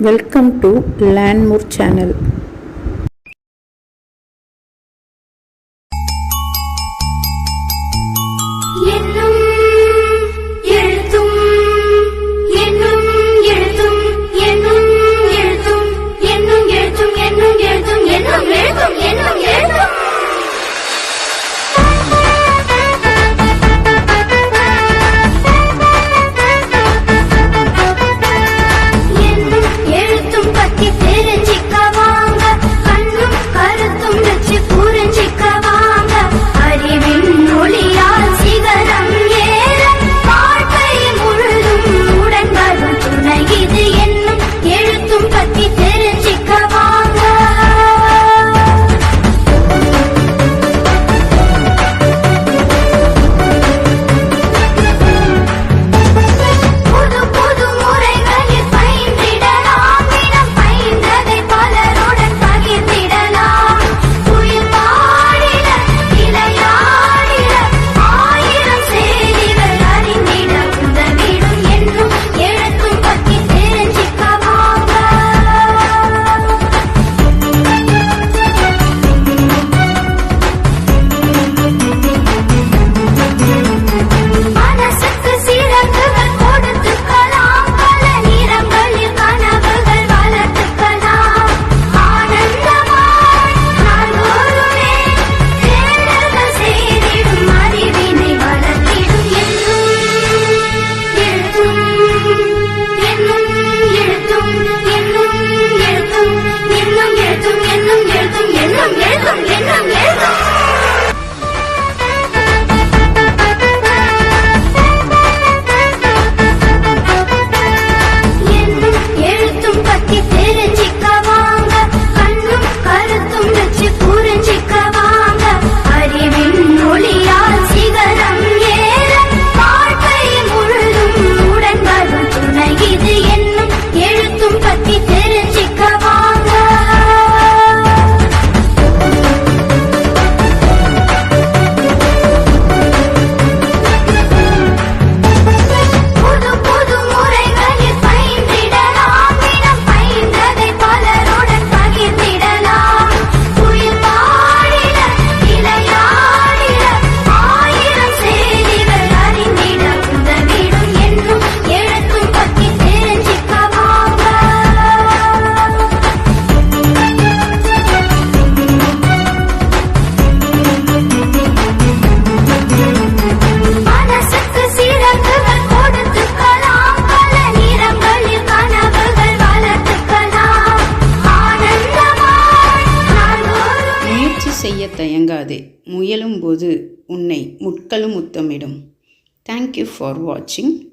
Welcome to Landmoor channel கைவிடாதே முயலும்போது உன்னை முட்களும் முத்தமிடும். தேங்க்யூ ஃபார் வாட்சிங்